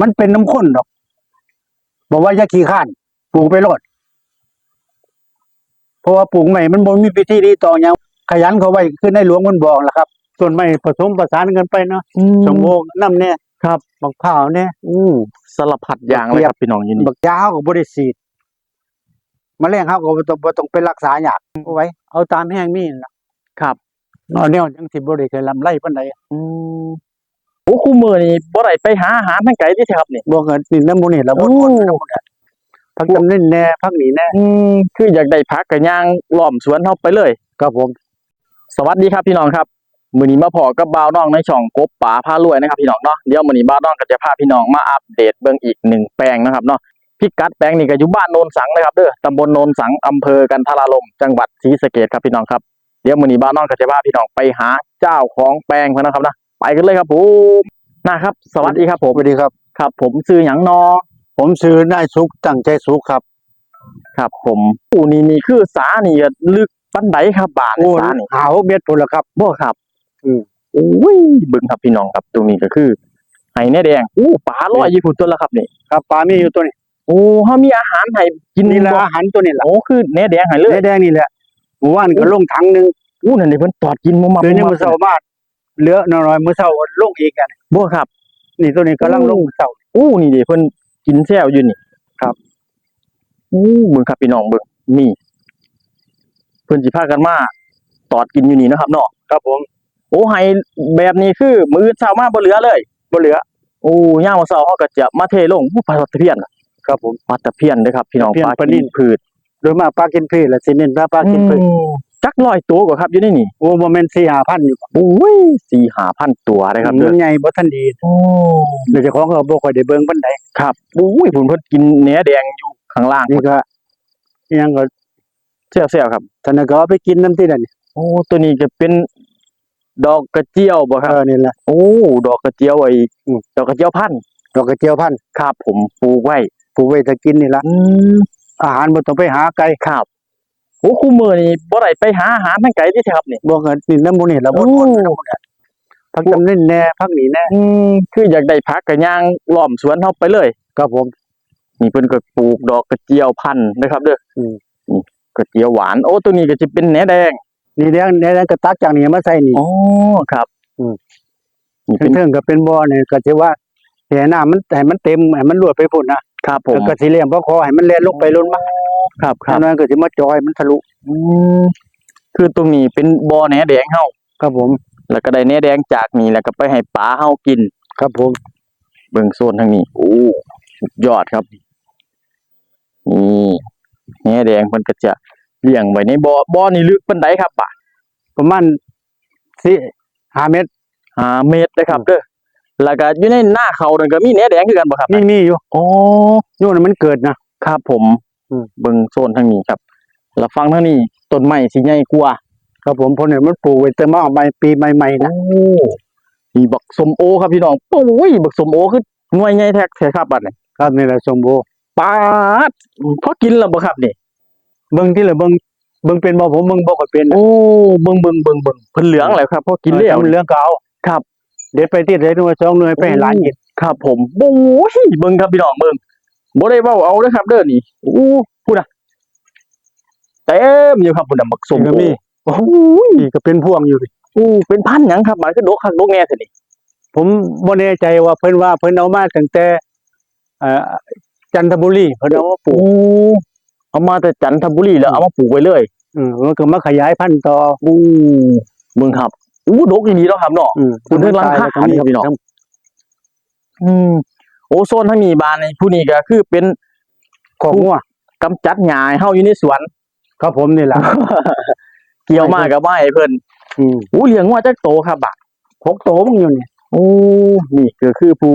มันเป็นน้ำข้นดอก บอกว่าอย่าขี้ข้านปลูกไปโลดเพราะว่าปลูกใหม่มันบ่มีพิธีรีต่อหยังขยันเขาไว้คือในหลวงมันบอกแหละครับ ส่วนใหม่ผสมประสานกันไปเนาะสมโภชน้ำเนี่ยครับบักข้าวเนี่ยอู้สลับผัดอย่างเลยครับพี่น้องอยู่นี่บักยาเขาก็บ่ได้ฉีดแมลงเขาก็บ่ต้องบ่ต้องไปรักษาหยากเอาไว้ เอาตามแห้งมีนั่นล่ะครับ เอาแนวจังสิบ่ได้เคยลำไรปานใดอืมโอ้ คู่มือนี่บ่ได้ไปหาอาหารทางไกลที่แท้ครับนี่บ่เกิดนี่น้ำมูนี่ละบ่โอ้บ่น้ำมูนี่พักจำเน้นแน่พักหนีแน่อืมคืออยากได้พักกับย่างล้อมสวนเฮาไปเลยครับผม สวัสดีครับพี่น้องครับมื้อนี้มาพอกับบ่าวน้องในช่องกบป่าพารวยนะครับพี่น้องเนาะเดี๋ยวมื้อนี้บ่าวน้องก็จะพาพี่น้องมาอัปเดตเบิ่งอีกหนึ่งแปลงนะครับเนาะพิกัดแปลงนี่ก็อยู่บ้านโนนสังนะครับเด้อตำบลโนนสังอำเภอกันทราลมจังหวัดศรีสะเกษครับพี่น้องครับเดี๋ยวมื้อนี้บ่าวน้องก็จะพาพี่น้องไปหาเจ้าของแปลงเพิ่นนะครับนะไปกันเลยครับผม นะครับ สวัสดีครับผมสวัสดีครับ ครับ ผมชื่อหยังนอ ผมซื้อนายสุขตั้งใจสุขครับ ครับ ผมอูนี่นี่คือสานี่ก็ลึกปันไดครับบาทโอ้สานี่หาหกเม็ดพุ่นละครับบ่ครับ อืมโอ้ยเบิ่งครับพี่น้องครับตรงนี้ก็คือไห้แน่แดงอู้ปลาลอยอยู่พุ่นตัวละครับนี่ครับปลามีอยู่ตัวนี้โอ้เฮามีอาหารให้กินนี่แหละบ่อาหารตัวนี้แหละโอ้คือแน่แดงให้เลยแดงๆนี่แหละหมู่บ้านก็ลงถังหนึงอู้นั่นนี่เพิ่นตอดกินบ่มาเดี๋ยวนี้บ่มื้อเช้ามา เหลือน้อยๆมื้อเช้าลงอีกกันบ่ครับ นี่ตัวนี้กำลังลงโอ้มื้อเช้าอู้นี่ดิเพิ่นกินแซวอยู่นี่ครับอู้เบิ่งครับพี่น้องเบิ่งนี่เพิ่นสิพากันมาตอดกินอยู่นี่เนาะครับเนาะครับผมโอ้ให้แบบนี้คือ มื้อเช้ามาบ่เหลือเลยบ่เหลือโอ้ย่ามมื้อเช้าเฮาก็จะมาเทลงอู้ปลาตะเพียนน่ะครับผมปลาตะเพียนเด้อครับ พี่น้องตะเพียนปลาปลานิ่กินมพืชโดยมากปลากินพืชแหละสิเน้นปลาปลากินพืชอืม จักร้อยตัวกว่าครับอยู่ในนี่โอ้บ่แม่น4-5,000อยู่โอ้ย4-5,000ตัวเลยครับมัเด้อนใหญ่บ่ทันดีโอ้เดี๋ยวเจ้าของก็บ่ค่อยได้เบิ่งปานใดครับโอ้ยผมเพิ่นกินเนื้อแดงอยู่ข้างล่างนี่ก็อิหยังก็แซ่บๆครับท่านนก็เอาไปกินน้ำที่นั่นนี่โอ้ตัวนี้จะเป็นดอกกระเจียวบ่คเอรับอนี่แหละโอ้ดอกกระเจียวไอ้อืมดอกกระเจียวพันธุ์ดอกกระเจียวพันธุ์ครับ ผมปลูกไว้ปลูกไว้ถ้ากินนี่ละอืมอาหารบ่ต้องไปหาไกลครับ โอ้คู่มือนี่บ่ได้ไปหาอาหารทางไกลที่ครับนี่บ่เกิดนี่น้ำมูนี่ละบ่โอ้บ่น้ำมูนี่พักจำเน้นแน่พักหนีแน่อืมคืออยากได้ผักก็ย่างล้อมสวนเฮาไปเลยครับผมนี่เพิ่นก็ปลูกดอกกระเจียวพันธุ์นะครับ เด้ออมนี่กระเจียวหวาน โอ้ตัวนี้ก็จะเป็นแหนแดงนี่แดงแดงก็ตักจากนี่มาใส่นี่ อ๋อครับ อืมนี่เป็นเทิงๆก็เป็นบ่อนี่ก็สิว่าให้น้ำมันให้มันเต็มให้มันรวดไปพุ่นนะครับผมก็สิเลี้ยงบ่คอให้มันแล่นลงไปล้นมา ครับคถ้ารับนั้นก็สิมาจอยมันทะลุอืมคือตรงนี้เป็นบ่อแหนแดงเฮาครับผม แล้วก็ได้แหนแดงจากนี่แล้วก็ไปให้ปลาเฮากิน ครับผม เบิ่งโซนทางนี้ โอ้สุดยอดครับ นี่แหนแดงเพิ่นก็จะเลี้ยงไว้ในบ่อบ่อนี่ลึกปานใดครับป่ะประมาณสิ5เมตร5เมตรนะครับเด้อแล้วก็อยู่ในหน้าเขานั่นก็มีแหนแดงคือกันบ่ครับนี่มีอยู่อ๋อ นู่นนะมันเกิดนะครับผมอืม เบิ่งโซนทางนี้ครับแล้วฟังทางนี้ต้นไม้สิใหญ่กว่าครับผมเพราะเนี่ยมันปลูกไว้แต่มาใหม่ปีใหม่ๆนะโอ้นี่บักสมโอครับพี่น้องโอ้ยบักสมโอคือหน่วยใหญ่แท้แท้ครับบัดนี้ครับนี่แหละสมบูรณ์ปาดพอกินแล้วบ่ครับนี่เบิ่งที่ละเบิ่งเบิ่งเป็นบ่ผมเบิ่งบ่ก็เป็นนะโอ้เบิ่งเบิ่งเบิ่งเบิ่งเพิ่นเหลืองแล้วครับพอกินแล้วเออมันเรื่องเก่าครับ เด็ดไปที่ไหนหน่วยสองหน่วยไปให้หลานกินครับ ผมโอ้ยเบิ่งครับพี่น้องเบิ่ง บ่ได้เว้าเอาเด้อครับ เด้อนี่โอ้พูดน่ะเต็มอยู่ครับพุ่นน่ะบักสมก็โอมีโอ้ยนี่ก็เป็นพวงอยู่ดิโอ้เป็นพันธุ์หยังครับมันคือดกคักดกแน่แท้นี่ผมบ่แน่ใจว่าเพิ่นว่าเพิ่นเอามาตั้งแต่เอ่อจันทบุรีเพิ่นเอามาปลูโอ้กเอามาแต่จันทบุรีแล้วเอามาปลูกไว้เลยอืมมันก็มาขยายพันธุ์ต่อโอ้เบิ่งครับอู้ดกอีหลีเนาะครับเนาะอืมคุณเดินหลังคาตยแล้วก็มีพี่น้องอืม โอโซนทั้งนี้บานในผู้นี้ก็คือเป็นของงัวกำจัดหญ้าให้เฮาอยู่ในสวน ครับผมนี่ล่ะเกี่ยวมากับไม้เพิ่นอืมอู้เลี้ยงงัวจักโตครับบักหกโตมึงอยู่นี่โอ้นี่ก็คือผู้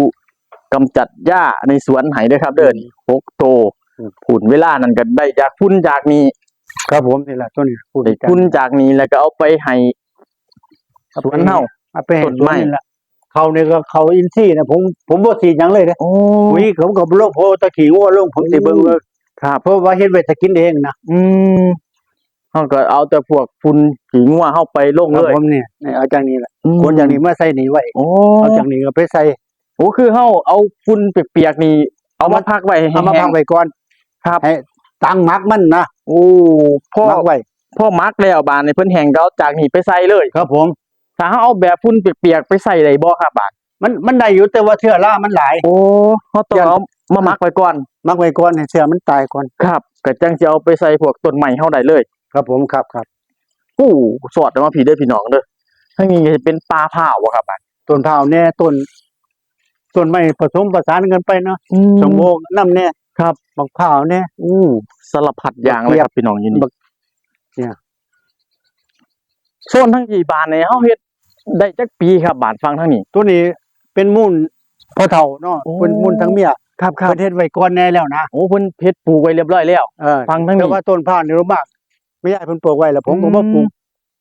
กำจัดหญ้าในสวนให้เด้อครับ เด้อนี่หกโตอืมผุนเวลานั้นก็ได้จากพุ่นจากนี้ครับผมนี่ล่ะตัวนี้พูดได้พุ่นจากนี้แล้วก็เอาไปให้สวนเฮาเอาไปให้ต้นไม้สวนนี่ล่ะ เขานี่ก็เขาอินทรีย์นะผมผมบ่สีดหยังเลยเด้โอ้ปุ๋ยผมก็บ่ลงโพตะขี้งัวลงผมสิเบิ่งว่าครับเพราะว่าเฮ็ดไว้ถ้ากินเองนะอืมเฮาก็เอาแต่พวกฝุ่นขี้งัวเฮาไปลงครัเลบยผมนี่นี่เอาจากนี้แหละอืมคนอย่างนี้มาใส่นี่ไว้โอ้เอาจากนี้ก็ไปใส่โอ้คือเฮาเอาฝุ่นเปียกๆนี่เอามาพักไว้ให้เอามาแห้พังกไว้ก่อนครับ ให้ตั้งมักมันนะโอ้พ่อมักไว้พ่อมักแล้วบานในเพิ่นแห้งก็เอาจากนี่ไปใส่เลย ครับผม ถ้าเฮาเอาแบบฝุ่นเปียกๆไปใส่ได้บ่ครับบาดมันมันได้อยู่แต่ว่าเชื้อรามันหลาย โอ้เฮาต้องอย่างเอามามักไว้ก่อนมักไว้ก่อนให้เชื้อมันตายก่อนครับก็จังสิเอาไปใส่พวกต้นไม้เฮาได้เลย ครับผมครับครับโอ้สอดมาพี่เด้อพี่น้องเด้อถ้างี้ก็จะเป็นปลาเผาบ่ครับบาดต้นพร้าวแน่ต้นต้นไม้ผสมประสานกันไปเนาะสมโภชน้ำแน่ครับบักพร้าวแน่อู้สารพัดอย่างเลยครับพี่น้องยินดีบักเนี่ย โซนทั้งกี่บานเนี่ยเฮาเฮ็ดได้จักปีครับบานฟังทั้งนี้ ตัวนี้เป็นมูลพอเฒ่าเนาะโอ้ เป็นมูลทั้งเมียครับครับประเทศไว้ก่อนแน่แล้วนะโอ้เพิ่นเพชรปลูกไว้เรียบร้อยแล้ว เออฟังทั้งนี้แต่ว่าต้นพร้าวนี่รู้มากไม่ใช่เพิ่นปลูกไว้แล้วผมก็มาอืมปลูก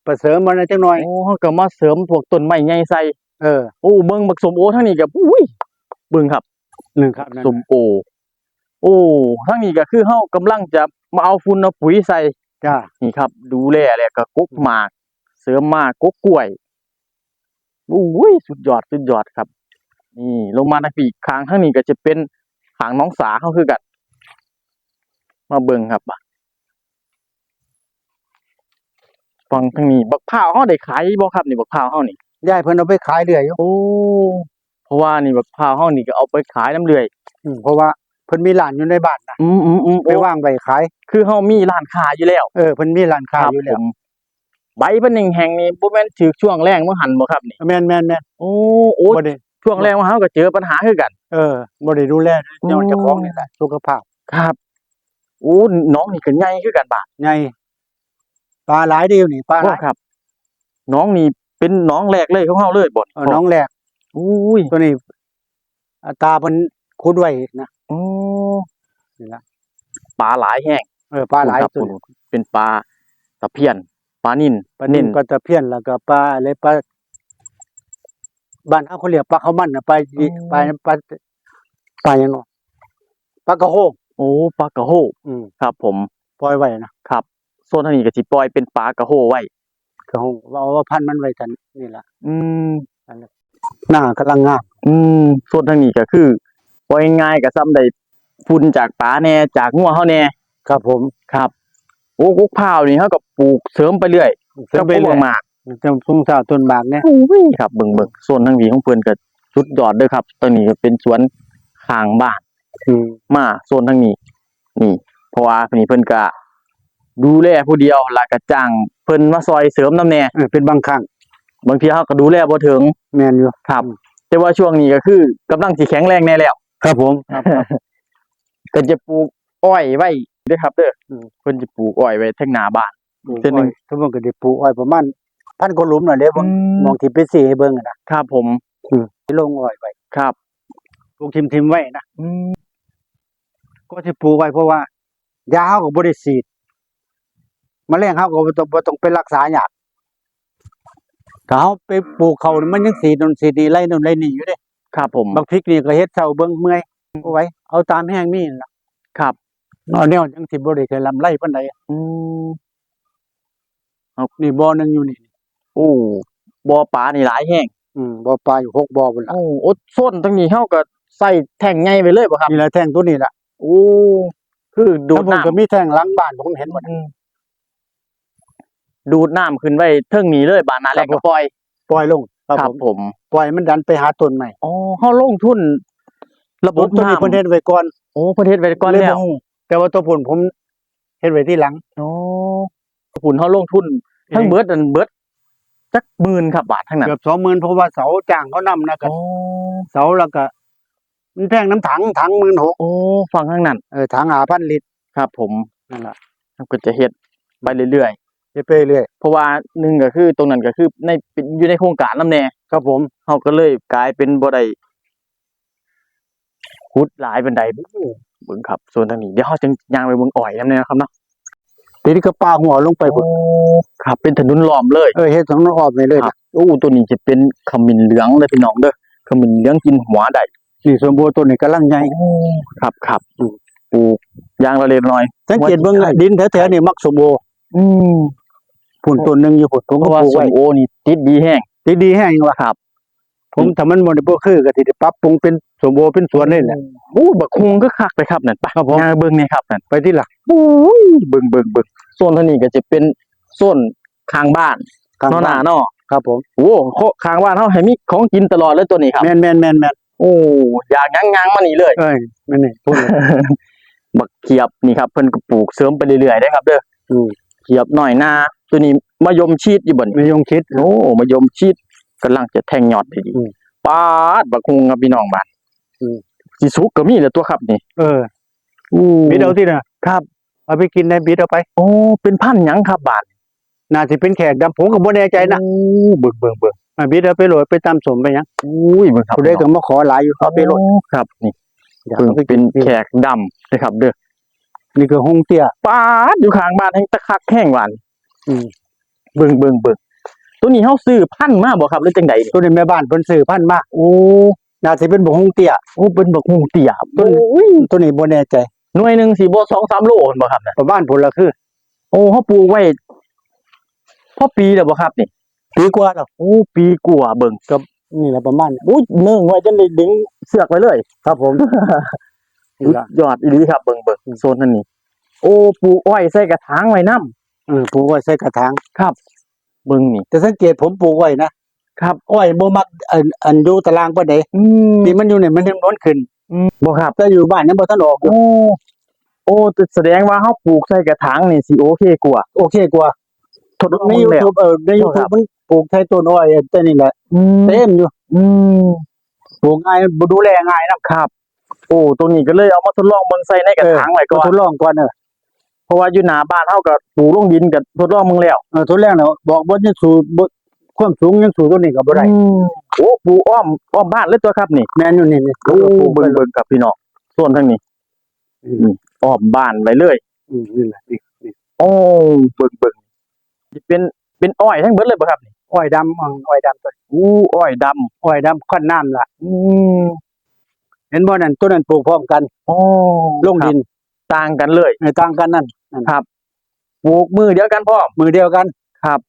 ประเสริมมันจังหน่อย โอ้เฮาก็มาเสริมพวกต้นไม้ใหญ่ใส่เออโอ้เบิ่งบักสมโอทั้งนี้ก็อุ้ยเบิ่งครับหนึ่งครับนั่นสมโอ โอ้ทั้งนี้ก็คือเฮากำลังจะมาเอาฝุ่นเอาปุ๋ยใส่ จ้านี่ครับ ดูแลแล้วก็กกหมาก เสริมหมากกกกล้วยอุ้ยสุดยอดสุดยอดครับ นี่ลงมาทางปีกข้างทั้งนี้ก็จะเป็นขางน้องสาเขาคือกัน มาเบิ่งครับฟังทางนี้บักพร้าวเฮาได้ขายบ่ครับนี่บักพร้าวเฮานี่ยายเพิ่นเอาไปขายเรื่อยอยู่โอ้เพราะว่านี่บักพร้าวเฮานี่ก็เอาไปขายน้ำเรื่อยอืมเพราะว่าเพิ่นมีร้านอยู่ในบ้านนะอืมอืมอืมไปว่างไว้ขาย คือเฮามีร้านค้าอยู่แล้ว เออเพิ่นมีร้านค้าอยู่แล้ผวม ใบเพิ่นแห่งๆนี่บ่แม่นถือช่วงแรงบ่หันบ่ครับนี่แม่นแม่นแม่นโอ้โอ้บ่ได้ช่วงแรงว่าเฮาก็เจอปัญหาคือกัน เออบ่ได้ดูแลอืมเจ้าเจ้าของนี่แหละสุขภาพครับโอ้น้องนี่ก็ใหญ่คือกันบาดไงปลาหลายเดียวนี่ปลาหบ่ลายครับ น้องนี่เป็นน้องแรกเลยของเฮาเลยบ่เออน้องแรกอุ้ยตัวนี้อัตราเพิ่นคุดไว้นะโอ้นี่ล่ะปลาหลายแห้งเออปลาหลายครับตัวผมเป็นปลาตะเพียน ปลานิ่นปลานิลปลาตะเพียนแล้วก็ปลาอะไรปลาบ้านเฮาเขาเรียกปลาข้าวมันน่ะปลาอีปลาปลาปลาหยังเนาะปลากระโฮงโอ้ปลากระโฮอืมครับ ผมปล่อยไว้นะครับโซนทางนี้ก็สิปล่อยเป็นปลากระโฮไว้กระโฮงเอาว่าพันธุ์มันไว้กันนี่ล่ะอืมหน้ากำลังงามอืมส่วนทางนี้ก็คือปล่อยง่ายๆกับซ้ำได้ฝุ่นจากปลาแหน่จากงัวเฮาแหน่ครับผมครับโอ้กุกพร้าวนี่เฮาก็ปลูกเสริมไปเรื่อยเสริมไปกับพเรื่วอกยหมากจำสูงสาวต้นบากเนี่ยอุ้ยครับเบิ่งๆส่วนทางนี้ของเพิ่นก็สุดยอดเด้อครับตอนนี้ก็เป็นสวนข้างบ้านอืมมาโซนทางนี้ นี่ เพราะว่าเพิ่นนี่เพิ่นก็ดูแลผู้เดียวแล้วก็จ้างเพิ่นมาซอยเสริมนำแหน่เออเป็นบางครั้งบางทีเฮาก็ดูแลบ่ถึงแม่นอยู่ครับแต่ว่าช่วงนี้ก็คือกำลังสิแข็งแรงแน่แล้ว ครับผมครับก็จะปลูกอ้อยไว้ เด้วยครับเด้ออม เพิ่นจะปลูกอ้อยไว้ทั้งหน้าบ้านเส้นหนึ่งทุกคนก็ได้ปลูกอ้อยประมาณพันกว่าหลุมน่ะเด้บ่มองที่ไปสิให้เบิ่งอะนะครับผมที่ลงอ้อยไว้ครับปลูกทิมๆไว้นะก็สิปลูกไว้เพราะว่ายาเฮาก็บ่ได้ฉีดแมลงเฮาก็บ่ต้องบ่ต้องไปรักษายากถ้าเฮาไปปลูกเขานี่มันยังสีดนนสีดีไล่นนไล่นี่อยู่เด้ครับผมบักพริกนี่ก็เฮ็ดเซาเบิ่งเมื่อยเอาไว้ เอาตามแห้งนี่ล่ะครับ เอาแนวจังสิบ่ได้เคยลำไรปานใดอืมนี่บ่อหนึงอยู่นี่ โอ้บ่อปลานี่หลายแห้งอืมบ่อปลาอยู่หกบ่อพุ่นล่ะโอ้อดส้นตรงนี้เฮาก็ใส่แท่งใหญ่ไปเลยบ่ครับ นี่แหละแท่งตัวนี้ล่ะโอ้คือดูถ้าดผมน้ำก็มีแท่งหลังบ้านผมเห็นหมด อืมดูดน้ำขึ้นไว้เทิงนี้เลยบานหนาแรกครัก็บปล่อยปล่อยลงครับครัผบมผมปล่อยมันดันไปหาต้นใหม่อ๋อเฮาลงทุน ระบบตัวนี้น้ำ เพิ่นเฮ็ดไว้ก่อนโอ้ประเทศไว้ก่อนเลยแล้วบ่ฮู้ แต่ว่าตัวผลผมเฮ็ดไว้ที่หลังโอ้หุ่นเฮาลงทุนทั้งเบิดอันเบิดจักหมื่นครับบาททั้งนั้นเกือบ20,000เพราะว่าเสาจ้างเขานํนะก็โอ้เสาแล้วก็มันแพงน้ำถังถัง16,000โอ้ฟังข้างนั้นเออถัง5,000ลิตรครับ ผมนั่นล่ะก็จะเฮ็ดไปเรื่อยเฮ็ดไปเรื่อยๆเพราะว่าหนึ่งก็คือตรงนั้นก็คือในเป็นอยู่ในโครงการนำแน่ครับผมเฮาก็เลยกลายเป็นบ่ได้ขุดหลายปานใด เบิ่งครับส่วนทางนี้เดี๋ยวเฮาจึงย่างไปเบิ่งอ้อยนำแน่นะครับเนาะทีนี้ก็ปาหัวลงไปพุ่นครับ เป็นถนนล้อมเลย เออเฮ็ดสองนออกนี่เลยครันะบโอ้ตัวนี้จะเป็นขมิ้นเหลืองเลยพี่น้องเด้อขมิ้นเหลืองกินหัวได้นี่สมบูรณ์ต้นนี้กำลังใหญ่ครับครับอืมปลูกยางละเล็กน้อย สังเกตเบิ่งว่าดินแถวๆนี่มักสมบูรณ์อืมพุ่นต้นหนึงอยู่พุ่นผมเพก็ราะว่าปลูกส้ไว้มโอนี่ติดดีแห้งดีๆแห้งว่าครับ ผมถ้ามันบ่ได้บ่คือก็สิได้ปรับปรุงเป็นสมบูรณ์เป็นสวนเลยแหละ โอ้บักคุงก็คักเลยครับนั่นไปครับผมย่างเบิ่งนี่ครับนั่นไปที่หลักโอ้ยเบิ่งเบิ่งเบิ่งโซนเท่านี้ก็จะเป็นโซนข้างบ้านกลางเนาะหน้าบ้านเนาะครับผมโอ้โคข้างบ้านเฮาให้มีของกินตลอดเลยตัวนี้ครับ แม่นแม่นแม่นแม่นโอ้อยากยังยังมานี่เลย เอ้ยแม่นนี่พูดเลย บักเขียบนี่ครับเพิ่นก็ปลูกเสริมไปเรื่อยๆได้ครับเด้ออืมเขียบหน่อยหน้าตัวนี้มะยมชีดอยู่บ่นี่ ไม่ยงคิดโอ้มะยมชีด กำลังจะแทงยอดได้ดีอืมปาดบักคุงครับพี่น้องบ้านอืมสิสุกก็มีแหละตัวครับนี่ เอออู้บิดเอาที่น่ะครับเอาไปกินในบิดเอาไป โอ้เป็นพันธุ์หยังครับบ้านน่าสิเป็นแขกดำผมก็บ่แน่ใจนะโอ้เบิ่งเบิ่งเบิ่งอะบิดเอาไปโหลดไปตามสมไปหยังอุ้ยเบิ่งครับผู้ใดก็มาขอหลายอยู่เอาไปโหลดโอ้ครับ นี่อยากเพิ่งเอาไปเป็กินนแขกดำนะครับเด้อนี่คือฮงเตี้ยปาดอยู่ข้างบ้านแห่งตะคักแห้งหวานอืมเบิ่งเบิ่งเบิ่ง ตัวนี้เฮาซื้อพันธุ์มาบ่ครับหรือจังใดนี่ตัวนี้แม่บ้านเพิ่นซื้อพันธุ์มาโอ้น่าสิเป็นบ่ฮงเตี้ยโอ้เป็นบักฮูเตี้ยต้นโอ้ยตัวนี้บ่แน่ใจหน่วยหนึงสิบ่2-3โลพุ่นบ่ครับน่ะประมาณผลละคือ โอ้เฮาปลูกไว้พอปีแล้วบ่ครับนี่ปีกว่าแล้วโอ้ปีกว่าเบิ่งนี่แหละประมาณนี้โอ้ยเนื่องไว้จนได้ดึงเสือกไว้เลย ครับผม นี่สุดล่ะยอดอีหลีครับเบิ่งเบิ่งโซนนั้นนี่โอ้ปลูกอ้อยใส่กระถางไว้นํเออปลูกไว้ใส่กระถางครับเบิ่งนี่แต่สังเกตผมปลูกไว้นะครับอ้อยบ่มักอันอันอยู่ตารางปานใดอืมที่มันอยู่เนี่ยมันยังร้อนขึ้นบ่ครับ แต่อยู่บ้านยังบ่ทันออกอยู่โอ้โอ้แต่แสดงว่าเขาปลูกใส่กระถางนี่สิโอเคกว่าโอเคกว่าทดลองใน เบิ่งแล้ว YouTube เออใน YouTube มันปลูกใช้ต้นอ้อยแต่นี่แหละอืมเต็มอยู่อืมปลูกง่ายบ่ดูแลง่ายนะครับ โอ้ตรงนี้ก็เลยเอามาทดลองเบิ่งใส่ในกระถางไว้ก่ก็อนทดลองก่อนเออเพ ราะว่าอยู่หน้าบ้านเฮาก็ปลูกลงดินก็ทดลองเบิ่งแล้วเออทดแรกแล้วบอกบ่ยังสูบ่ความสูงยังสูงตัวนี้ก็บ่ได้อืมโอ้ปลูกอ้อมอ้อมบ้านเลยตัวครับนี่แม่นอยู่นี่นี่โอ้เบิ่งเบิ่งครับพี่น้องส่วนทางนี้อืมนี่อ้อมบ้านไว้เลยอืมนี่แหละนี่นี่โอ้เบิ่งเบิ่งสิเป็นเป็นอ้อยทั้งเบิดเลยบ่ครับนี่อ้อยดำอ่องอ้อยดำตัวนี้อู้อ้อยดำอ้อยดำค่อนน้ำล่ะอืมเห็นบ่นั่นตัวนั้นปลูกพร้อมกันโอ้ลงดินต่างกันเลยในต่างกันนั่น นั่นปลูกมือเดียวกันพร้อมมือเดียวกัน ครับ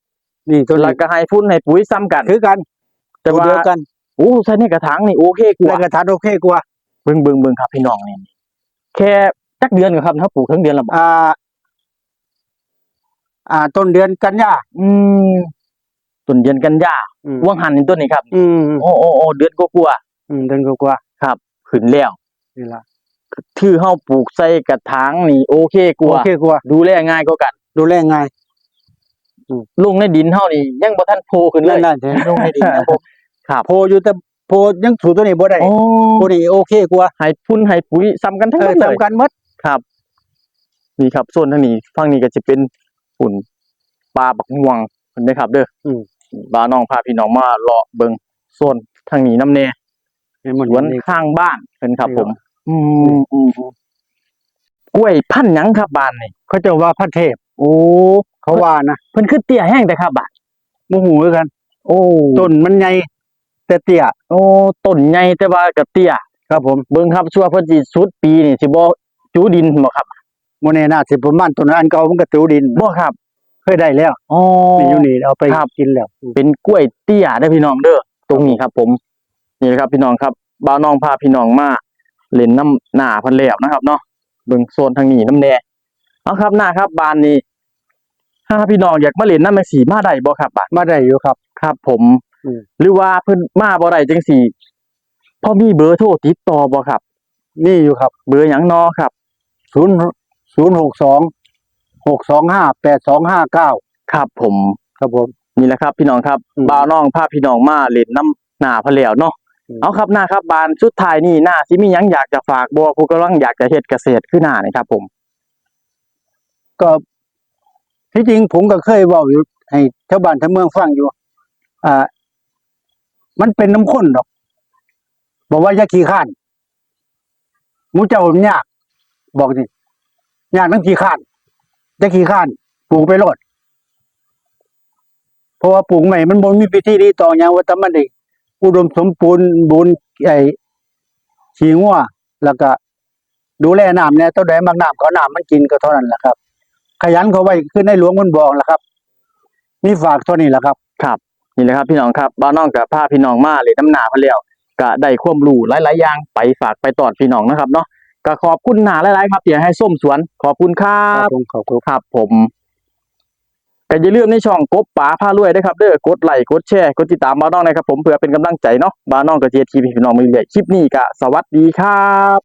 นี่ตัวแล้นี้วก็ให้ฟุ้นให้ปุ๋ยซ้ำกัน คือกันแต่ตัวว่าเดียวกันโอ้ใส่ในกระถางนี่โอเคกแล้วว่าก็ทัดโอเคกว่า เบิ่งเบิ่งเบิ่งครับพี่น้องนี่แค่จักเดือนก็ครับถ้าปลูกทั้งเดือนละบ่อ่า อ่า ต้นเดือนกันยาอืมต้นเดือนกันยาอืมว่างหันนี่ต้นนี้ครับ อืมโอ้โอ้โอ้เดือนกว่าอืมเดือนกว่าๆครับขึ้นแล้วๆนี่ล่ะ คือเฮาปลูกใส่กระถางนี่โอเคกโอว่าเคกว่าดูแลง่ายกว่ากันดูแลง่ายลงในดินเฮานี่ยังบ่ทันโผล่ขึ้นเลนั่ยนนั่นเห็นลงในดินนะผมครับโพอยู่แต่โพยังสูตัวนี้บ่ได้โอ้โพนี่โอเคกว่าให้ฟุ้นให้ปุ๋ยซ้ำกันทั้งเอหมอดเลยจำกันหมด ครับ นี่ครับโซนทางนี้ฝั่งนี้ก็จะเป็นฝุ่นปลาบักม่วงเห็นไหมครับ เด้ออมบาน้องพาพี่น้องมาเลาะเบิงโซนทางนี้น้ำแน่เห็นหมดสวนนี่ ข้างบ้านเป็นครับนี่ผม อืมอืมอืมกล้วยพันธุ์หยังครับบ้านนี่เขาจะว่าพระเทพ โอ้เขาว่านะเพิ่นคือเตี้ยแห้งแต่ครับบ้านโมโหคือกัน โอ้ต้นมันใหญ่แต่เตี้ยโอ้ต้นใหญ่แต่ว่าก็เตี้ยครับผมเบิ่งครับชัวาเพิ่นสิสุดปีนี่สิบ่จูดินบ่ครับโมเนน่าสิประมาณต้นอันเก่ามันก็ติวดินบ่ครับเคยได้แล้วอ๋อ นี่อยู่นี่เอาไปครับ กินแล้ว เป็นกล้วยเตี้ยได้อพี่น้องเด้อตรงนี้ครับผม นี่นะครับพี่น้องครับบ่าวน้องพาพี่น้องมา เล่นน้ำหน้าเพันแล้วนะครับเนาะเบิ่งโซนทางนี้น้ำแดงเอาครับหน้าครับบ้านนี้ถ้าพี่น้องอยากมาเล่นน้ำแม่สีมาได้บ่ครับบ้านมาได้อยู่ครับ ครับผมอืมหรือว่าเพิ่นมาบ่ได้จังสี่พอมีเบอร์โทรติดต่อบ่ครับนี่อยู่ครับ เบอร์หยังนอครับศูนย์ศูนย์หกสองหกสองห้าแปดสองห้าเก้าครับผม ครับผมนี่แหละครับ พี่น้องครับอืมบ่าวน้องพาพี่น้องมาเล่นน้ำหน้าเพันแล้วเนาะอืม เอาครับหน้าครับบานสุดท้ายนี่หน้าสิมีหยังอยากจะฝากบ่ผู้กำลังอยากจะเฮ็ดเกษตรคือหน้านี่ครับ ผม ก็ที่จริงผมก็เคยเว่าอยู่ให้ชาวบ้านชาวเมืองฟังอยู่ อ่า มันเป็นน้ำข้นดอก บอกว่าอย่าขี้ข้านหมูเจ้ามันยาก บอกสิยากน้ำขี้ข้านจะขี้ข้านปลูกไปโลดเพราะว่าปลูกใหม่มันบนมีพิธีรีต่ออย่างว่าแต่มันได้ อุดมสมบูรณ์บุญไอ้ขี้งัวแล้วก็ ดูแลน้ำเนี่ยเท่าใดมากน้ำเขาน้ำมันกินก็เท่านั้นแหละครับ ขยันเขาไว้ขึ้นในหลวงมันบอกแหละครับ มีฝากเท่านี้แหละครับ ครับ นี่แหละครับพี่น้องครับบ้านน้องกับพาพี่น้องมาเลยน้ำหนาเพิ่นแล้วก็ได้ความรู้หลายๆอย่างไปฝากไปตอดพี่น้องนะครับเนาะก็ขอบคุณหนาหลายๆครับที่ให้ส้มสวน ขอบคุณครัครับบผมขอบคุณครับผม ก็อย่าลืมในช่องกบป๋าผ้ารวยด้วยครับเด้อกดไลค์กดแชร์กดติดตามบ้านน้องนะครับผมเพื่อเป็นกำลังใจเนาะบ้านน้องกับเจทีพี่น้องมือเรื่อยคลิปนี้ก็สวัสดีครับ